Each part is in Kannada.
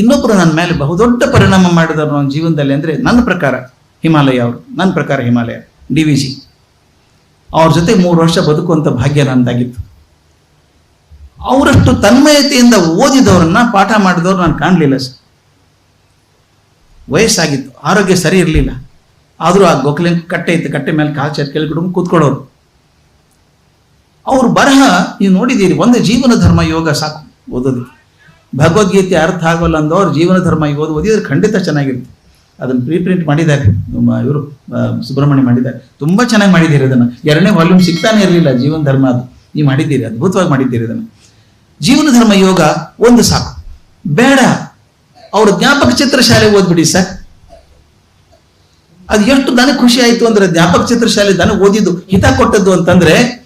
ಇನ್ನೊಬ್ಬರು ನನ್ನ ಮೇಲೆ ಬಹುದೊಡ್ಡ ಪರಿಣಾಮ ಮಾಡಿದವರು ನನ್ನ ಜೀವನದಲ್ಲಿ ಅಂದರೆ ನನ್ನ ಪ್ರಕಾರ ಹಿಮಾಲಯ ಅವರು, ನನ್ನ ಪ್ರಕಾರ ಹಿಮಾಲಯ, ಡಿ ವಿ ಜಿ. ಅವ್ರ ಜೊತೆ ಮೂರು ವರ್ಷ ಬದುಕುವಂಥ ಭಾಗ್ಯ ನನ್ನದಾಗಿತ್ತು ಅವರಷ್ಟು ತನ್ಮಯತೆಯಿಂದ ಓದಿದವರನ್ನ ಪಾಠ ಮಾಡಿದವ್ರು ನಾನು ಕಾಣಲಿಲ್ಲ ಸರ್. ವಯಸ್ಸಾಗಿತ್ತು, ಆರೋಗ್ಯ ಸರಿ ಇರಲಿಲ್ಲ. ಆದರೂ ಆ ಗೋಖಲೆ ಕಟ್ಟೆ ಇತ್ತು, ಕಟ್ಟೆ ಮೇಲೆ ಕಾಲು ಚೇರ್ ಕೆಳಗಿಡ್ಕೊಂಡು ಕೂತ್ಕೊಳ್ಳೋರು. ಅವ್ರ ಬರಹ ನೀವು ನೋಡಿದ್ದೀರಿ, ಒಂದು ಜೀವನ ಧರ್ಮ ಯೋಗ ಸಾಕು, ಓದೋದಕ್ಕೆ. ಭಗವದ್ಗೀತೆ ಅರ್ಥ ಆಗೋಲ್ಲ ಅಂದವ್ರು ಜೀವನ ಧರ್ಮ ಓದಿ ಓದಿದ್ರೆ ಖಂಡಿತ ಚೆನ್ನಾಗಿರುತ್ತೆ. ಅದನ್ನು ಪ್ರೀ ಪ್ರಿಂಟ್ ಮಾಡಿದ್ದಾರೆ ಇವರು ಸುಬ್ರಹ್ಮಣ್ಯ ಮಾಡಿದ್ದಾರೆ. ತುಂಬ ಚೆನ್ನಾಗಿ ಮಾಡಿದ್ದೀರಿ ಅದನ್ನು. ಎರಡನೇ ವಾಲ್ಯೂಮ್ ಸಿಗ್ತಾನೆ ಇರಲಿಲ್ಲ, ಜೀವನ ಧರ್ಮ ಅದು. ನೀವು ಮಾಡಿದ್ದೀರಿ, ಅದ್ಭುತವಾಗಿ ಮಾಡಿದ್ದೀರಿ ಅದನ್ನು. ಜೀವನ ಧರ್ಮ ಯೋಗ ಒಂದು ಸಾಕು. ಬೇಡ. ಅವ್ರ ಜ್ಞಾಪಕ ಚಿತ್ರಶಾಲೆ ಓದ್ಬಿಡಿ ಸರ್. ಅದು ಎಷ್ಟು ನನಗೆ ಖುಷಿ ಆಯ್ತು ಅಂದ್ರೆ ಜ್ಞಾಪಕ ಚಿತ್ರಶಾಲೆ ನನಗೆ ಓದಿದ್ದು, ಹಿತ ಕೊಟ್ಟದ್ದು ಅಂತಂದ್ರೆ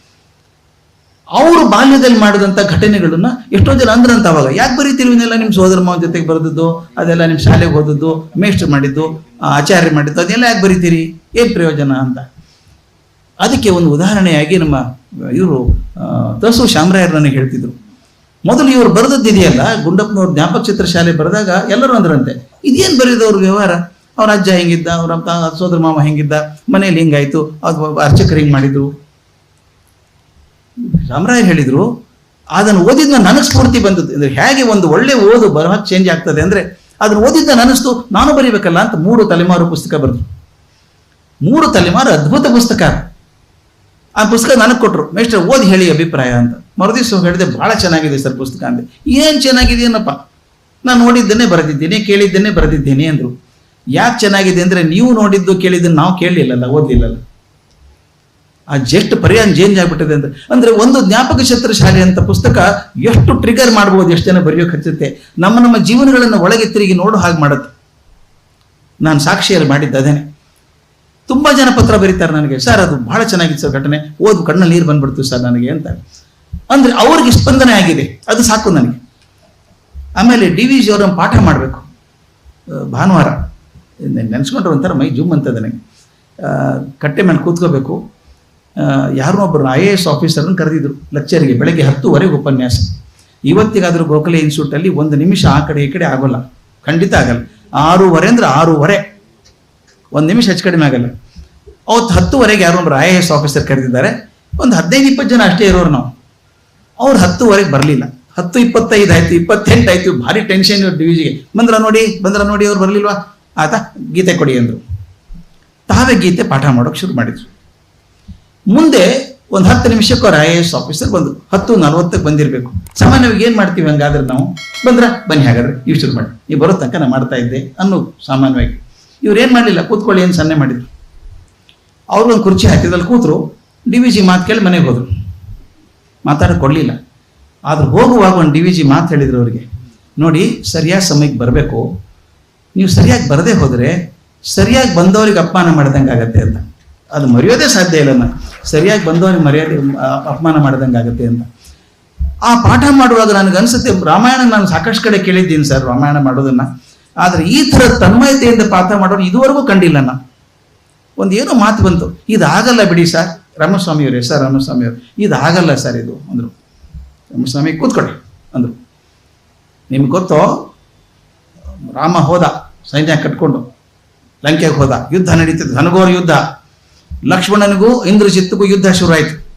ಅವರು ಬಾಲ್ಯದಲ್ಲಿ ಮಾಡಿದಂಥ ಘಟನೆಗಳನ್ನ ಎಷ್ಟೋ ಜನ ಅಂದ್ರಂತ ಅವಾಗ. ಯಾಕೆ ಬರೀತೀರಿ ಇವನ್ನೆಲ್ಲ ನಿಮ್ಮ ಸೋದರ ಮಾವನ ಜೊತೆಗೆ ಬರೆದದ್ದು? ಅದೆಲ್ಲ ನಿಮ್ಮ ಶಾಲೆಗೆ ಓದಿದ್ದು ಮೇಷ್ಟ್ರು ಮಾಡಿದ್ದು ಆಚಾರ್ಯ ಮಾಡಿದ್ದು, ಅದೆಲ್ಲ ಯಾಕೆ ಬರೀತೀರಿ? ಏನು ಪ್ರಯೋಜನ ಅಂತ. ಅದಕ್ಕೆ ಒಂದು ಉದಾಹರಣೆಯಾಗಿ ನಮ್ಮ, ಇವರು ತಸು ಶಾಮರಾಯರು ನನಗೆ ಹೇಳ್ತಿದ್ರು. ಮೊದಲು ಇವರು ಬರೆದದ್ದಿದೆಯಲ್ಲ ಗುಂಡಪ್ಪನವ್ರ ಜ್ಞಾಪಕ ಚಿತ್ರ ಶಾಲೆ ಬರೆದಾಗ ಎಲ್ಲರೂ ಅಂದ್ರಂತೆ. ಇದೇನು ಬರೆಯೋದು ವ್ಯವಹಾರ? ಅವ್ರ ಅಜ್ಜ ಹೆಂಗಿದ್ದ? ಅವ್ರ ಸೋದರ ಮಾವ ಹೆಂಗಿದ್ದ? ಮನೇಲಿ ಹಿಂಗಾಯ್ತು? ಅದು ಅರ್ಚಕರು ಹಿಂಗೆ ಮಾಡಿದ್ರು? ರಾಮರಾಯರು ಹೇಳಿದ್ರು, ಅದನ್ನು ಓದಿದ್ನ ನನಗೆ ಸ್ಫೂರ್ತಿ ಬಂದದ್ದು. ಅಂದ್ರೆ ಹೇಗೆ ಒಂದು ಒಳ್ಳೆ ಓದು ಬರಹ ಚೇಂಜ್ ಆಗ್ತದೆ ಅಂದ್ರೆ ಅದನ್ನು ಓದಿದ್ದ ನನಸ್ತು ನಾನು ಬರೀಬೇಕಲ್ಲ ಅಂತ ಮೂರು ತಲೆಮಾರು ಪುಸ್ತಕ ಬರೆದ್ರು. ಮೂರು ತಲೆಮಾರು ಅದ್ಭುತ ಪುಸ್ತಕ. ಆ ಪುಸ್ತಕ ನನಗೆ ಕೊಟ್ಟರು ಮೇಸ್ಟರ್ ಓದಿ ಹೇಳಿ ಅಭಿಪ್ರಾಯ ಅಂತ. ಮರುದಿವ್ಸ ಹೇಳಿದೆ ಬಹಳ ಚೆನ್ನಾಗಿದೆ ಸರ್ ಪುಸ್ತಕ ಅಂದೆ. ಏನು ಚೆನ್ನಾಗಿದೆಯೇನಪ್ಪ ನಾನು ನೋಡಿದ್ದನ್ನೇ ಬರೆದಿದ್ದೀನಿ, ಕೇಳಿದ್ದನ್ನೇ ಬರೆದಿದ್ದೀನಿ ಅಂದರು. ಯಾಕೆ ಚೆನ್ನಾಗಿದೆ ಅಂದರೆ, ನೀವು ನೋಡಿದ್ದು ಕೇಳಿದ್ದನ್ನು ನಾವು ಕೇಳಲಿಲ್ಲಲ್ಲ, ಓದಲಿಲ್ಲಲ್ಲ. ಆ ಜಸ್ಟ್ ಪರ್ಯಾಯ ಚೇಂಜ್ ಆಗ್ಬಿಟ್ಟಿದೆ ಅಂತ. ಅಂದ್ರೆ ಒಂದು ಜ್ಞಾಪಕ ಶತ್ರು ಶಾಲೆ ಅಂತ ಪುಸ್ತಕ ಎಷ್ಟು ಟ್ರಿಗರ್ ಮಾಡ್ಬೋದು, ಎಷ್ಟು ಜನ ಬರೆಯೋಕೆ ಹಚ್ಚುತ್ತೆ. ನಮ್ಮ ನಮ್ಮ ಜೀವನಗಳನ್ನು ಒಳಗೆ ತಿರುಗಿ ನೋಡು ಹಾಗೆ ಮಾಡುತ್ತೆ. ನಾನು ಸಾಕ್ಷಿಯಲ್ಲಿ ಮಾಡಿದ್ದೆ ಅದೇನೆ. ತುಂಬಾ ಜನ ಪತ್ರ ಬರೀತಾರೆ ನನಗೆ, ಸರ್, ಅದು ಬಹಳ ಚೆನ್ನಾಗಿತ್ತು ಸರ್ ಘಟನೆ. ಓದು ಕಣ್ಣಲ್ಲಿ ನೀರು ಬಂದ್ಬಿಡ್ತು ಸರ್ ನನಗೆ ಅಂತ ಅಂದ್ರೆ ಅವ್ರಿಗೆ ಸ್ಪಂದನೆ ಆಗಿದೆ. ಅದು ಸಾಕು ನನಗೆ. ಆಮೇಲೆ ಡಿ ವಿ ಜಿ ಅವರನ್ನು ಪಾಠ ಮಾಡಬೇಕು. ಭಾನುವಾರ. ನೆನೆಸ್ಕೊಂಡ್ರೆ ಒಂಥರ ಮೈ ಜುಮ್ ಅಂತ ನನಗೆ ಕಟ್ಟೆ ಮೇಲೆ ಕೂತ್ಕೋಬೇಕು. ಯಾರನ್ನೋ ಒಬ್ಬರು ಐ ಎ ಎಸ್ ಆಫೀಸರ್ನ ಕರೆದಿದ್ರು. ಲೆಕ್ಚರ್ಗೆ ಬೆಳಗ್ಗೆ ಹತ್ತುವರೆಗೆ ಉಪನ್ಯಾಸ. ಇವತ್ತಿಗಾದರೂ ಗೋಖಲೆ ಇನ್ಸ್ಟಿಟ್ಯೂಟಲ್ಲಿ ಒಂದು ನಿಮಿಷ ಆ ಕಡೆ ಈ ಕಡೆ ಆಗೋಲ್ಲ. ಖಂಡಿತ ಆಗಲ್ಲ. ಆರೂವರೆ ಅಂದ್ರೆ ಆರೂವರೆ. ಒಂದು ನಿಮಿಷ ಹೆಚ್ಚು ಕಡಿಮೆ ಆಗಲ್ಲ. ಅವತ್ತು ಹತ್ತುವರೆಗೆ ಯಾರೋ ಒಬ್ಬರು ಐ ಎ ಎಸ್ ಆಫೀಸರ್ ಕರೆದಿದ್ದಾರೆ. ಒಂದು ಹದಿನೈದು, ಇಪ್ಪತ್ತು ಜನ ಅಷ್ಟೇ ಇರೋರು ನಾವು. ಅವ್ರು ಹತ್ತುವರೆಗೆ ಬರಲಿಲ್ಲ. ಹತ್ತು ಇಪ್ಪತ್ತೈದು ಆಯ್ತು, ಇಪ್ಪತ್ತೆಂಟು ಆಯ್ತು. ಭಾರಿ ಟೆನ್ಷನ್ ಡಿವಿಜಿಗೆ ಬಂದ್ರ ನೋಡಿ ಬಂದ್ರ ನೋಡಿ ಅವ್ರು ಬರಲಿಲ್ವಾ? ಆತ ಗೀತೆ ಕೊಡಿ ಅಂದರು. ತಾವೇ ಗೀತೆ ಪಾಠ ಮಾಡೋಕೆ ಶುರು ಮಾಡಿದ್ರು. ಮುಂದೆ ಒಂದು ಹತ್ತು ನಿಮಿಷಕ್ಕೆ ಅವ್ರ ಐ ಎ ಎಸ್ ಆಫೀಸರ್ ಬಂದು ಹತ್ತು ನಲ್ವತ್ತಕ್ಕೆ ಬಂದಿರಬೇಕು. ಸಾಮಾನ್ಯವಾಗಿ ಏನು ಮಾಡ್ತೀವಿ ಹಂಗಾದ್ರೆ ನಾವು? ಬಂದ್ರ ಬನ್ನಿ ಹಾಗಾದ್ರೆ ನೀವು ಶುರು ಮಾಡಿ. ನೀವು ಬರೋ ತನಕ ನಾನು ಮಾಡ್ತಾ ಇದ್ದೆ ಅನ್ನೋ ಸಾಮಾನ್ಯವಾಗಿ. ಇವ್ರು ಏನು ಮಾಡಲಿಲ್ಲ, ಕೂತ್ಕೊಳ್ಳಿ ಏನು ಸನ್ನೆ ಮಾಡಿದ್ರು. ಅವ್ರು ಒಂದು ಕುರ್ಚಿ ಹಾಕಿದಲ್ಲಿ ಕೂತರು, ಡಿ ವಿ ಜಿ ಮಾತು ಕೇಳಿ ಮನೆಗೆ ಹೋದರು. ಮಾತಾಡೋಕೆ ಕೊಡಲಿಲ್ಲ. ಆದ್ರೆ ಹೋಗುವಾಗ ಒಂದು ಡಿ ವಿ ಜಿ ಮಾತು ಹೇಳಿದ್ರು ಅವರಿಗೆ. ನೋಡಿ ಸರಿಯಾದ ಸಮಯಕ್ಕೆ ಬರಬೇಕು. ನೀವು ಸರಿಯಾಗಿ ಬರದೇ ಹೋದರೆ, ಸರಿಯಾಗಿ ಬಂದವರಿಗೆ ಅಪಮಾನ ಮಾಡ್ದಂಗೆ ಆಗತ್ತೆ ಅಂತ. ಅದು ಮರೆಯೋದೇ ಸಾಧ್ಯ ಇಲ್ಲ ನಾನು ಸರಿಯಾಗಿ ಬಂದವರಿಗೆ ಮರ್ಯಾದೆ ಅಪಮಾನ ಮಾಡಿದಂಗೆ ಆಗುತ್ತೆ ಅಂತ. ಆ ಪಾಠ ಮಾಡುವಾಗ ನನಗೆ ಅನ್ಸುತ್ತೆ, ರಾಮಾಯಣ ನಾನು ಸಾಕಷ್ಟು ಕಡೆ ಕೇಳಿದ್ದೀನಿ ಸರ್, ರಾಮಾಯಣ ಮಾಡೋದನ್ನ. ಆದರೆ ಈ ಥರ ತನ್ಮಯತೆಯಿಂದ ಪಾಠ ಮಾಡೋರು ಇದುವರೆಗೂ ಕಂಡಿಲ್ಲ ನಾನು ಒಂದು ಏನೋ ಮಾತು ಬಂತು ಇದು ಆಗಲ್ಲ ಬಿಡಿ ಸರ್. ರಾಮಸ್ವಾಮಿಯವರೇ ಸರ್, ರಾಮಸ್ವಾಮಿಯವರು. ಇದು ಸರ್ ಇದು, ಅಂದರು. ರಾಮಸ್ವಾಮಿ ಕೂತ್ಕೊಳ್ಳಿ ಅಂದರು. ನಿಮ್ಗೆ ಗೊತ್ತು, ರಾಮ ಹೋದ, ಸೈನ್ಯ ಕಟ್ಕೊಂಡು, ಲಂಕೆಗೆ ಹೋದ, ಯುದ್ಧ ನಡೀತಿತ್ತು ಘನಘೋರ ಯುದ್ಧ. ಲಕ್ಷ್ಮಣನಿಗೂ ಇಂದ್ರಜಿತ್ತಿಗೂ ಯುದ್ಧ ಶುರುವಾಯಿತು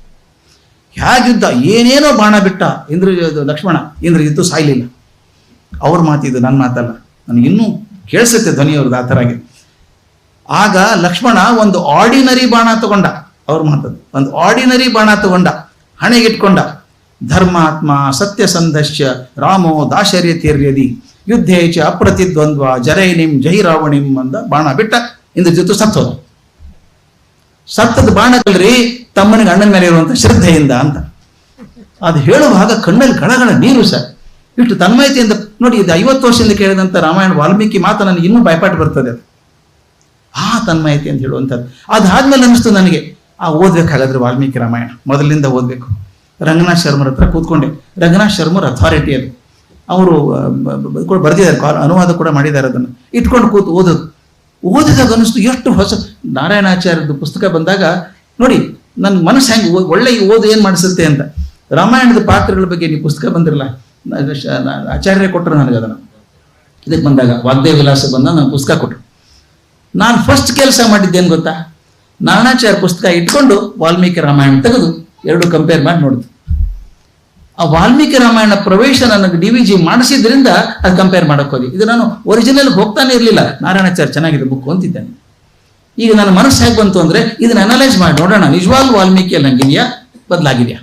ಹೇಗೆ ಯುದ್ಧ? ಏನೇನೋ ಬಾಣ ಬಿಟ್ಟ ಇಂದ್ರ ಇದು ಲಕ್ಷ್ಮಣ, ಇಂದ್ರಜಿತ್ತು ಸಾಯ್ಲಿಲ್ಲ. ಅವ್ರ ಮಾತಿದ್ದು ನನ್ನ ಮಾತಲ್ಲ. ನನಗೆ ಇನ್ನೂ ಕೇಳಿಸುತ್ತೆ ಧ್ವನಿಯವ್ರದ್ದು ಆ ಥರಾಗಿ ಆಗ. ಲಕ್ಷ್ಮಣ ಒಂದು ಆರ್ಡಿನರಿ ಬಾಣ ತಗೊಂಡ. ಅವ್ರ ಮಾತದ್ದು ಒಂದು ಆರ್ಡಿನರಿ ಬಾಣ ತಗೊಂಡ. ಹಣೆಗಿಟ್ಕೊಂಡ. ಧರ್ಮಾತ್ಮ ಸತ್ಯಸಂಧಶ್ಯ ರಾಮೋ ದಾಶರ್ಯ ತೀರ್ಯದಿ. ಯುದ್ಧೇಚ ಅಪ್ರತಿದ್ವಂದ್ವ ಜರೈನಿಂ ಜೈ ರಾವಣಿಂ ಅಂದ ಬಾಣ ಬಿಟ್ಟ. ಇಂದ್ರ ಜೊತೆ ಸತ್ತೋದ. ಸತ್ತದ ಬಾಣಗಳ್ರಿ ತಮ್ಮನಿಗೆ ಅಣ್ಣನ ಮೇಲೆ ಇರುವಂತ ಶ್ರದ್ಧೆಯಿಂದ ಅಂತ. ಅದು ಹೇಳುವಾಗ ಕಣ್ಣಲ್ಲಿ ಗಳಗಳ ನೀರು ಸರ್. ಇಷ್ಟು ತನ್ಮಯತೆಯಿಂದ ನೋಡಿ, ಇದು ಐವತ್ತು ವರ್ಷದಿಂದ ಕೇಳಿದಂಥ ರಾಮಾಯಣ ವಾಲ್ಮೀಕಿ ಮಾತು ನನಗೆ ಇನ್ನೂ ಭಯಪಾಠ ಬರ್ತದೆ ಅದು. ಆ ತನ್ಮಯತೆ ಅಂತ ಹೇಳುವಂಥದ್ದು. ಅದಾದ್ಮೇಲೆ ಅನಿಸ್ತು ನನಗೆ, ಆ ಓದ್ಬೇಕಾಗಾದ್ರೆ ವಾಲ್ಮೀಕಿ ರಾಮಾಯಣ. ಮೊದಲಿಂದ ಓದಬೇಕು. ರಂಗನಾಥ್ ಶರ್ಮರ ಹತ್ರ ಕೂತ್ಕೊಂಡೆ. ರಂಗನಾಥ್ ಶರ್ಮರ್ ಅಥಾರಿಟಿ ಅದು. ಅವರು ಬರ್ದಿದ್ದಾರೆ ಅನುವಾದ ಕೂಡ ಮಾಡಿದ್ದಾರೆ ಅದನ್ನು. ಇಟ್ಕೊಂಡು ಕೂತು ಓದೋದು. ಓದಿದಾಗ ಅನಿಸ್ತು ಎಷ್ಟು ಹೊಸ ನಾರಾಯಣಾಚಾರ್ಯದ ಪುಸ್ತಕ ಬಂದಾಗ, ನೋಡಿ ನನ್ನ ಮನಸ್ಸು ಹೆಂಗೆ ಒಳ್ಳೆ ಓದು ಏನು ಮಾಡಿಸುತ್ತೆ ಅಂತ. ರಾಮಾಯಣದ ಪಾತ್ರಗಳ ಬಗ್ಗೆ ನೀವು ಪುಸ್ತಕ ಬಂದಿರಲ್ಲ ಆಚಾರ್ಯ ಕೊಟ್ಟರು ನನಗೆ ಅದನ್ನು. ಇದಕ್ಕೆ ಬಂದಾಗ ವಾಗ್ದೇ ವಿಲಾಸ ಬಂದ ನಾನು ಪುಸ್ತಕ ಕೊಟ್ಟರು ನಾನು ಫಸ್ಟ್ ಕೆಲಸ ಮಾಡಿದ್ದೇನು ಗೊತ್ತಾ? ನಾರಾಯಣಾಚಾರ್ಯ ಪುಸ್ತಕ ಇಟ್ಕೊಂಡು ವಾಲ್ಮೀಕಿ ರಾಮಾಯಣ ತೆಗೆದು ಎರಡು ಕಂಪೇರ್ ಮಾಡಿ ನೋಡಿದ್ರು ಆ ವಾಲ್ಮೀಕಿ ರಾಮಾಯಣ ಪ್ರವೇಶ ನನಗೆ ಡಿ ವಿ ಜಿ ಮಾಡಿಸಿದ್ರಿಂದ ಅದು ಕಂಪೇರ್ ಮಾಡಕ್ ಹೋಗಿ ಇದು ನಾನು ಒರಿಜಿನಲ್ ಹೋಗ್ತಾನೆ ಇರಲಿಲ್ಲ. ನಾರಾಯಣಾಚಾರ್ಯ ಚೆನ್ನಾಗಿದೆ ಬುಕ್ ಅಂತಿದ್ದೇನೆ. ಈಗ ನನ್ನ ಮನಸ್ಸು ಹೇಗೆ ಬಂತು ಅಂದ್ರೆ ಇದನ್ನ ಅನಲೈಸ್ ಮಾಡಿ ನೋಡೋಣ. ನಿಜವಾಗ್ಲೂ ವಾಲ್ಮೀಕಿಯಲ್ಲಿ ಹಂಗಿದೆಯಾ ಬದಲಾಗಿದೆಯಾ?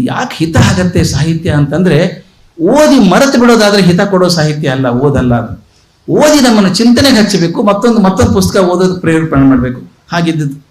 ಯಾಕೆ ಹಿತ ಆಗತ್ತೆ ಸಾಹಿತ್ಯ ಅಂತಂದ್ರೆ ಓದಿ ಮರೆತು ಬಿಡೋದಾದ್ರೆ ಹಿತ ಕೊಡೋ ಸಾಹಿತ್ಯ ಅಲ್ಲ, ಓದಲ್ಲ ಅದು. ಓದಿ ನಮ್ಮನ್ನು ಚಿಂತನೆಗೆ ಹಚ್ಚಬೇಕು, ಮತ್ತೊಂದು ಮತ್ತೊಂದು ಪುಸ್ತಕ ಓದೋದು ಪ್ರೇರೇಪಣೆ ಮಾಡಬೇಕು. ಹಾಗಿದ್ದದ್ದು.